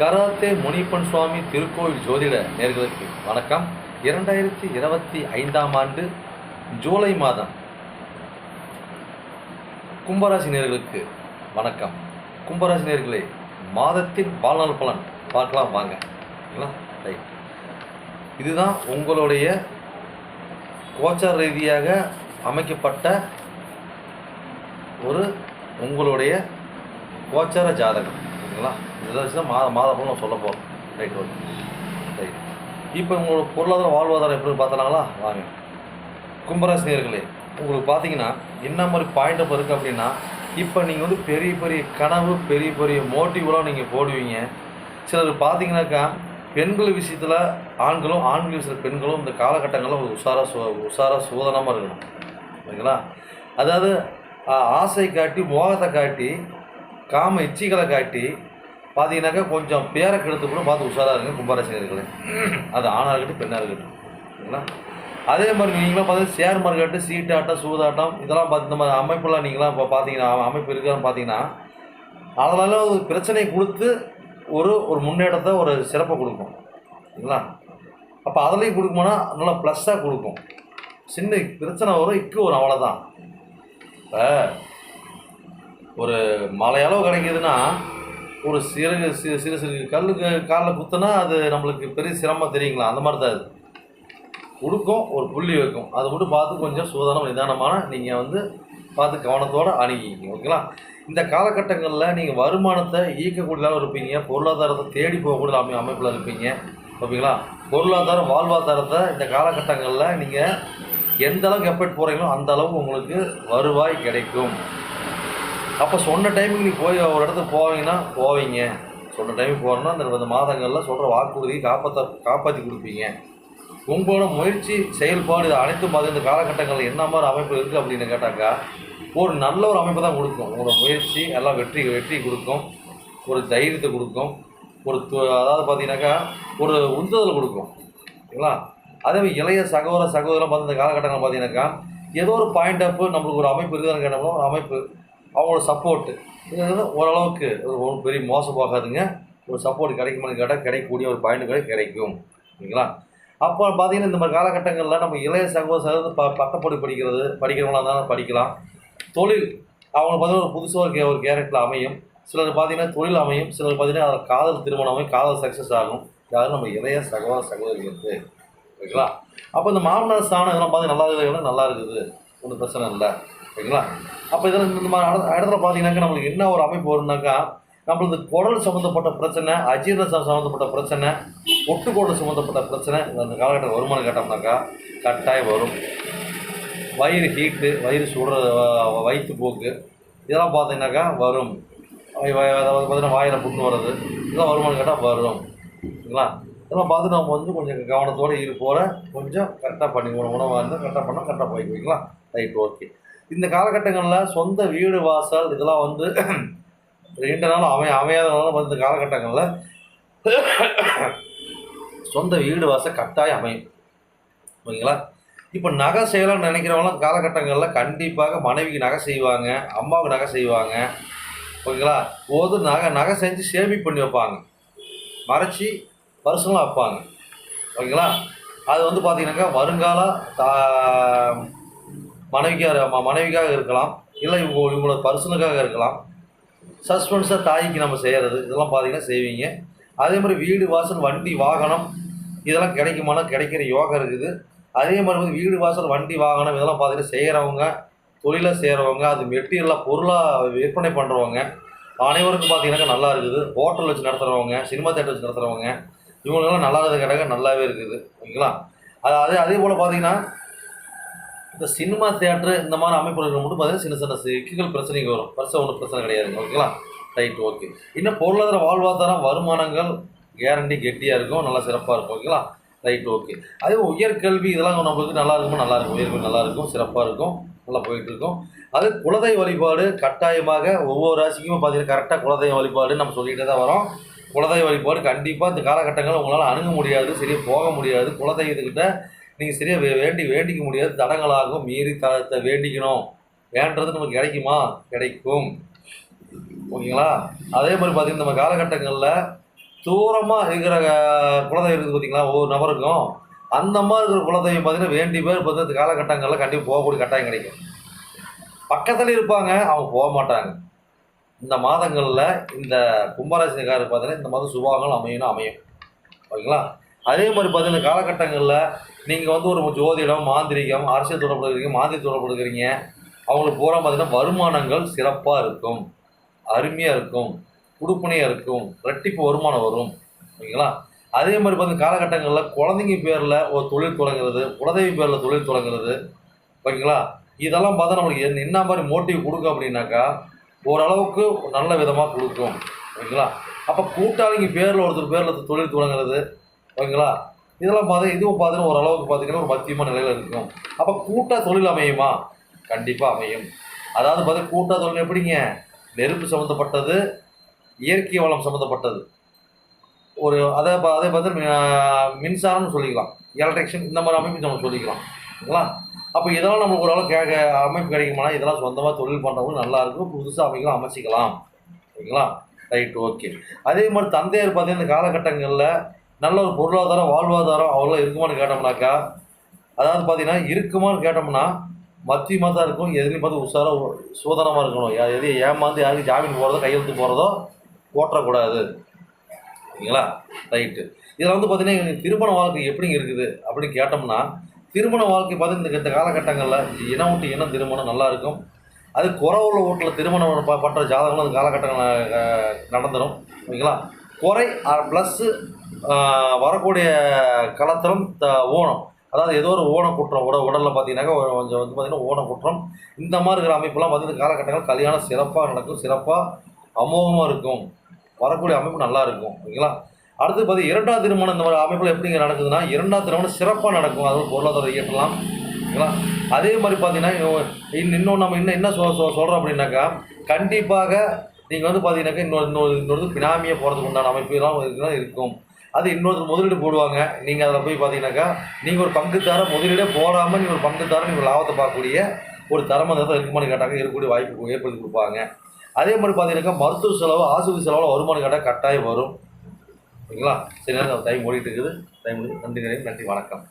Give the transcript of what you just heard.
Karate Munippan சுவாமி திருக்கோவில் ஜோதிட நேர்களுக்கு வணக்கம். இரண்டாயிரத்தி இருபத்தி ஐந்தாம் ஆண்டு ஜூலை மாதம். கும்பராசி நேர்களுக்கு வணக்கம். கும்பராசி நேர்களே மாதத்தின் வாழ்நாள் பலன் பார்க்கலாம் வாங்க. ஓகேங்களா ரைட். இதுதான் உங்களுடைய கோச்சார ரீதியாக அமைக்கப்பட்ட ஒரு உங்களுடைய கோச்சார ஜாதகம். ஓகேங்களா இதை வச்சு தான் மாத மாத பலன் சொல்ல போகிறோம் ரைட் ஓகே ரைட் இப்போ உங்களோட பொருளாதார வாழ்வாதாரம் எப்படி பார்த்தலாங்களா வாங்க. கும்பராசி நேர்களே உங்களுக்கு பார்த்தீங்கன்னா என்ன மாதிரி பாயிண்ட் அப்போ இருக்குது அப்படின்னா இப்போ நீங்கள் வந்து பெரிய பெரிய கனவு பெரிய பெரிய மோட்டிவ்லாம் நீங்கள் போடுவீங்க. சிலர் பார்த்தீங்கன்னாக்கா பெண்கள் விஷயத்தில் ஆண்களும் ஆண்கள் விஷயத்தில் பெண்களும் இந்த காலகட்டங்களில் ஒரு உஷாராக சு உஷாராக சோதனமாக இருக்கணும். ஓகேங்களா? அதாவது ஆசை காட்டி மோகத்தை காட்டி காம இச்சிகளை காட்டி பார்த்தீங்கன்னாக்கா கொஞ்சம் பேரை கெடுத்து கூட பார்த்து உஷாராக இருங்க கும்பராசினியர்களே அது ஆணாக இருக்கட்டும் பெண்ணாக இருக்கட்டும். சரிங்களா? அதே மாதிரி நீங்களாம் பார்த்து ஷேர் மார்க்கெட்டு சீட்டாட்டம் சூதாட்டம் இதெல்லாம் பார்த்து இந்த மாதிரி அமைப்பெல்லாம் நீங்களாம் இப்போ பார்த்தீங்கன்னா அமைப்பு இருக்கான்னு பார்த்தீங்கன்னா அதனால ஒரு பிரச்சனையை கொடுத்து ஒரு ஒரு முன்னேற்றத்தை ஒரு சிறப்பை கொடுக்கும். சரிங்களா? அப்போ அதுலேயும் கொடுக்குமோனா நல்லா ப்ளஸ்ஸாக கொடுக்கும். சின்ன பிரச்சனை வரும் இக்கு ஒரு அவ்வளோதான் இப்போ ஒரு மலையளவு கிடைக்கிதுன்னா ஒரு சிறு சிறு சிறு சிறு கல்லுக்கு காலில் குத்துனா அது நம்மளுக்கு பெரிய சிரமம் தெரியுங்களா? அந்த மாதிரி தான் அது கொடுக்கும் ஒரு புள்ளி வைக்கும். அதை மட்டும் பார்த்து கொஞ்சம் சூதனம் நிதானமான நீங்கள் வந்து பார்த்து கவனத்தோடு அணுகிங்க ஓகேங்களா? இந்த காலகட்டங்களில் நீங்கள் வருமானத்தை ஈர்க்கக்கூடியதாக இருப்பீங்க. பொருளாதாரத்தை தேடி போகக்கூடிய அமை அமைப்பில் இருப்பீங்க ஓகேங்களா? பொருளாதாரம் வாழ்வாதாரத்தை இந்த காலகட்டங்களில் நீங்கள் எந்த அளவுக்கு எஃபர்ட் போகிறீங்களோ அந்த அளவுக்கு உங்களுக்கு வருவாய் கிடைக்கும். அப்போ சொன்ன டைமுக்கு நீ போய் ஒரு இடத்துக்கு போவீங்கன்னா போவீங்க. சொன்ன டைமுக்கு போகிறோன்னா அந்த இந்த மாதங்களில் சொல்கிற வாக்குறுதி காப்பாற்ற காப்பாற்றி கொடுப்பீங்க. உங்களோட முயற்சி செயல்பாடு இது அனைத்தும் பார்த்து இந்த காலகட்டங்களில் என்ன மாதிரி அமைப்பு இருக்குது அப்படின்னு கேட்டாக்கா ஒரு நல்ல ஒரு அமைப்பு தான் கொடுக்கும். உங்களோட முயற்சி எல்லாம் வெற்றி வெற்றி கொடுக்கும். ஒரு தைரியத்தை கொடுக்கும். ஒரு து- அதாவது பார்த்தீங்கன்னாக்கா ஒரு உந்துதல் கொடுக்கும். ஓகேங்களா அதே மாதிரி இளைய சகோதர சகோதரம் பார்த்து இந்த காலகட்டங்கள் பார்த்தீங்கன்னாக்கா ஏதோ ஒரு பாயிண்ட் ஆஃப் நம்மளுக்கு ஒரு அமைப்பு இருக்குதுன்னு கேட்டோம்னா ஒரு அமைப்பு அவங்களோட சப்போர்ட்டு இது ஓரளவுக்கு ஒன்றும் பெரிய மோசம் போகாதுங்க ஒரு சப்போர்ட் கிடைக்குமான்னு கேட்டால் கிடைக்கக்கூடிய ஒரு பாயிண்ட் கிடைக்கும். ஓகேங்களா அப்போ பார்த்தீங்கன்னா இந்த மாதிரி காலகட்டங்களில் நம்ம இளைய சகோதர சகோதரர் ப பட்டப்படி படிக்கிறது படிக்கிறவங்களா இருந்தாலும் படிக்கலாம். தொழில் அவங்க பார்த்தீங்கன்னா ஒரு புதுசாக ஒரு கே ஒரு கேரக்டரில் அமையும். சிலர் பார்த்தீங்கன்னா தொழில் அமையும். சிலர் பார்த்தீங்கன்னா காதல் திருமணம் அமையும் காதல் சக்ஸஸ் ஆகும். யாரும் நம்ம இளைய சகோதர சகோதரிகளுக்கு. ஓகேங்களா அப்போ இந்த மாமனார் ஸ்தானம் இதெல்லாம் பார்த்தீங்கன்னா நல்லா இருக்குது நல்லா இருக்குது. ஒன்றும் பிரச்சனை இல்லை. ஓகேங்களா? அப்போ இதெல்லாம் இந்த மாதிரி இடத்துல பார்த்தீங்கன்னாக்கா நம்மளுக்கு என்ன ஒரு அமைப்பு வரும்னாக்கா நம்மளுக்கு குடல் சம்மந்தப்பட்ட பிரச்சனை அஜீரண சம்மந்தப்பட்ட பிரச்சனை ஒட்டுக்கோடல் சம்மந்தப்பட்ட பிரச்சனை இந்த அந்த வருமானம் கேட்டோம்னாக்கா கட்டாயம் வரும். வயிறு ஹீட்டு வயிறு சுடுற வயிற்று போக்கு இதெல்லாம் பார்த்தீங்கன்னாக்கா வரும். அதாவது பார்த்தீங்கன்னா வாயில் புண்ணு வர்றது இதெல்லாம் வருமானம் கேட்டால் வரும். சரிங்களா இதெல்லாம் பார்த்து நம்ம வந்து கொஞ்சம் கவனத்தோடு இது போகிற கொஞ்சம் கரெக்டாக பண்ணி உணவு உணவாக இருந்தால் கரெக்டாக பண்ணால் கரெக்டாக போய்க்குவீங்களா ரைட் ஓகே. இந்த காலகட்டங்களில் சொந்த வீடு வாசல் இதெல்லாம் வந்து நீண்ட நாள் அமை அமையாதனால வந்து இந்த காலகட்டங்களில் சொந்த வீடு வாசல் கட்டாயம் அமையும். ஓகேங்களா? இப்போ நகை செய்யலாம்னு நினைக்கிறவங்களாம் காலகட்டங்களில் கண்டிப்பாக மனைவிக்கு நகை செய்வாங்க அம்மாவுக்கு நகை செய்வாங்க. ஓகேங்களா? போது நகை நகை செஞ்சு சேமிப்பு பண்ணி வைப்பாங்க. மறைச்சி வருஷங்களாக வைப்பாங்க. ஓகேங்களா? அது வந்து பார்த்தீங்கன்னாக்கா வருங்கால தா மனைவிக்காக மனைவிக்காக இருக்கலாம் இல்லை இவங்க இவங்களோட பர்சனுக்காக இருக்கலாம். சஸ்பென்ஸாக தாய்க்கு நம்ம செய்கிறது இதெல்லாம் பார்த்தீங்கன்னா செய்வீங்க. அதே மாதிரி வீடு வாசல் வண்டி வாகனம் இதெல்லாம் கிடைக்குமானா கிடைக்கிற யோகம் இருக்குது. அதே மாதிரி வந்து வீடு வாசல் வண்டி வாகனம் இதெல்லாம் பார்த்தீங்கன்னா செய்கிறவங்க தொழிலாக செய்கிறவங்க அது மெட்டீரியலாக பொருளாக விற்பனை பண்ணுறவங்க அனைவருக்கும் பார்த்தீங்கன்னாக்கா நல்லா இருக்குது. ஹோட்டல் வச்சு நடத்துகிறவங்க சினிமா தேட்டர் வச்சு நடத்துகிறவங்க இவங்களுக்கெல்லாம் நல்லா இருக்குது நல்லாவே இருக்குது. ஓகேங்களா? அது அதே அதே போல் பார்த்தீங்கன்னா இந்த சினிமா தேட்டரு இந்த மாதிரி அமைப்புகளுக்கு மட்டும் பார்த்தீங்கன்னா சின்ன சின்ன சிக்கல் பிரச்சனைகள் வரும். பெருசாக ஒன்றும் பிரச்சனை கிடையாது. ஓகேங்களா? ரைட் ஓகே இன்னும் பொருளாதார வாழ்வாதாரம் வருமானங்கள் கேரண்டி கெட்டியாக இருக்கும். நல்லா சிறப்பாக இருக்கும். ஓகேங்களா? ரைட் ஓகே அதே உயர்கல்வி இதெல்லாம் நம்மளுக்கு நல்லா இருக்குமோ? நல்லா இருக்கும். உயர்கல்வி நல்லா இருக்கும். சிறப்பாக இருக்கும். நல்லா போயிட்டு இருக்கும். அது குலதெய்வ வழிபாடு கட்டாயமாக ஒவ்வொரு ராசிக்குமே பார்த்தீங்கன்னா கரெக்டாக குலதெய்வ வழிபாடு நம்ம சொல்லிகிட்டே தான் வரோம். குலதெய்வ வழிபாடு கண்டிப்பாக இந்த காலகட்டங்களில் உங்களால் அணுக முடியாது. சரியாக போக முடியாது. குலதெய்வத்துக்கிட்ட நீங்கள் சரியாக வே வேண்டி வேண்டிக்க முடியாது தடங்களாகவும் மீறி தரத்தை வேண்டிக்கணும். வேண்டது நமக்கு கிடைக்குமா? கிடைக்கும். ஓகேங்களா? அதே மாதிரி பார்த்தீங்கன்னா நம்ம காலகட்டங்களில் தூரமாக இருக்கிற குலதெய்வம் இருக்குது பார்த்தீங்களா ஒவ்வொரு நபருக்கும் அந்த மாதிரி இருக்கிற குலதெய்வம் பார்த்தீங்கன்னா வேண்டி பேர் பார்த்து இந்த காலகட்டங்களில் கண்டிப்பாக போகக்கூடிய கட்டாயம் கிடைக்கும். பக்கத்தில் இருப்பாங்க அவங்க போக மாட்டாங்க. இந்த மாதங்களில் இந்த கும்பராசிக்காரர் பார்த்தீங்கன்னா இந்த மாதம் சுபாகங்கள் அமையணும் அமையும். ஓகேங்களா? அதே மாதிரி பார்த்தீங்கன்னா காலகட்டங்களில் நீங்கள் வந்து ஒரு ஜோதிடம் மாந்திரிகம் அரசியல் தொடர்பு மாந்திரி தொடர்பு அவங்களுக்கு பூரா பார்த்தீங்கன்னா வருமானங்கள் சிறப்பாக இருக்கும். அருமையாக இருக்கும். குடுப்பனையாக இருக்கும். ரெட்டிப்பு வருமானம் வரும். ஓகேங்களா? அதே மாதிரி பார்த்தீங்கன்னா காலகட்டங்களில் குழந்தைங்க பேரில் ஒரு தொழில் தொடங்குறது குலதெய்வ பேரில் தொழில் தொடங்குறது. ஓகேங்களா? இதெல்லாம் பார்த்தா நம்மளுக்கு என்ன- என்ன மாதிரி மோட்டிவ் கொடுக்கும் அப்படின்னாக்கா ஓரளவுக்கு நல்ல விதமாக கொடுக்கும். ஓகேங்களா? அப்போ கூட்டாளிங்க பேரில் ஒருத்தர் பேரில் தொழில் தொடங்குறது ஓகேங்களா? இதெல்லாம் பார்த்தா இதுவும் பார்த்தீங்கன்னா ஓரளவுக்கு பார்த்தீங்கன்னா ஒரு மத்தியமான நிலையில் இருக்கும். அப்போ கூட்டா தொழில் அமையுமா? கண்டிப்பாக அமையும். அதாவது பார்த்தீங்கன்னா கூட்டா தொழில் எப்படிங்க? நெருப்பு சம்மந்தப்பட்டது இயற்கை வளம் சம்மந்தப்பட்டது ஒரு அதை பா- அதே பார்த்து மி- மின்சாரம்னு சொல்லிக்கலாம். எலக்ட்ரிக்ஷன் இந்த மாதிரி அமைப்பு நம்ம சொல்லிக்கலாம். ஓகேங்களா? அப்போ இதெல்லாம் நமக்கு ஓரளவு கே அமைப்பு கிடைக்குமானா இதெல்லாம் சொந்தமாக தொழில் பண்ணுறவங்க நல்லா இருக்கும். புதுசாக அமைக்கலாம் அமைச்சிக்கலாம். ஓகேங்களா? Right okay. அதே மாதிரி தந்தையர் பார்த்தீங்கன்னா இந்த காலகட்டங்களில் நல்ல ஒரு பொருளாதாரம் வாழ்வாதாரம் அவ்வளோ இருக்குமான்னு கேட்டோம்னாக்கா அதாவது பார்த்தீங்கன்னா இருக்குமான்னு கேட்டோம்னா மத்தியமாக தான் இருக்கும் எதுலேயும் பார்த்து உஷாராக சோதனமாக இருக்கணும். யா- எதையும் ஏமாந்து யாருக்கு ஜாமீன் போகிறதோ கையெழுத்து போகிறதோ ஓட்டக்கூடாது ஓகேங்களா ரைட்டு இதில் வந்து பார்த்தீங்கன்னா எங்களுக்கு திருமண வாழ்க்கை எப்படிங்க இருக்குது? அப்படின்னு கேட்டோம்னா திருமண வாழ்க்கை பார்த்தீங்கன்னா இந்த- காலகட்டங்களில் இனம் விட்டு இனம் திருமணம் நல்லா இருக்கும். அது குறவுள்ள வீட்டில் திருமணம் ப- பண்ற ஜாதகங்களும் அந்த காலகட்டங்கள் நடந்துடும் ஓகேங்களா குறை ப்ளஸ்ஸு வரக்கூடிய கலத்திரம் த ஓணம். அதாவது ஏதோ ஒரு ஓண குற்றம் உட உடலில் பார்த்தீங்கன்னாக்கா கொஞ்சம் வந்து பார்த்தீங்கன்னா ஓண குற்றம். இந்த மாதிரி இருக்கிற அமைப்பெல்லாம் வந்து இந்த காலகட்டங்கள் கல்யாணம் சிறப்பாக நடக்கும் சிறப்பாக அமோகமாக இருக்கும். வரக்கூடிய அமைப்பு நல்லா இருக்கும் ஓகேங்களா அடுத்து பார்த்தீங்கன்னா இரண்டாவது திருமணம் இந்த மாதிரி அமைப்பில் எப்படிங்க நடக்குதுன்னா இரண்டாவது திருமணம் சிறப்பாக நடக்கும். அதாவது பொருளாதார இயற்றலாம் ஓகேங்களா அதே மாதிரி பார்த்தீங்கன்னா இன்னும் நம்ம இன்னும் என்ன சொல் சொல்கிறோம் அப்படின்னாக்கா கண்டிப்பாக நீங்கள் வந்து பார்த்தீங்கன்னாக்கா இன்னொரு இன்னொரு இன்னொரு பினாமியாக போகிறதுக்கு உண்டான அமைப்புலாம் இருக்குன்னா இருக்கும். அது இன்னொருத்தர் முதலீடு போடுவாங்க. நீங்கள் அதில் போய் பார்த்தீங்கன்னாக்கா நீங்கள் ஒரு பங்குத்தார முதலீடே போடாமல் நீங்கள் ஒரு பங்குத்தார நீங்கள் லாபத்தை பார்க்கக்கூடிய ஒரு தரமாக தான் இருக்குமான்னு கேட்டாங்க இருக்கக்கூடிய வாய்ப்பு ஏற்படுத்தி கொடுப்பாங்க. அதே மாதிரி பார்த்தீங்கன்னாக்கா மருத்துவ செலவு ஆசிரியர் செலவில் வருமானம் கேட்டால் கட்டாயம் வரும். ஓகேங்களா சரி நேரம் டைம் ஓடிட்டு இருக்குது. டைம் நன்றி நன்றி வணக்கம்.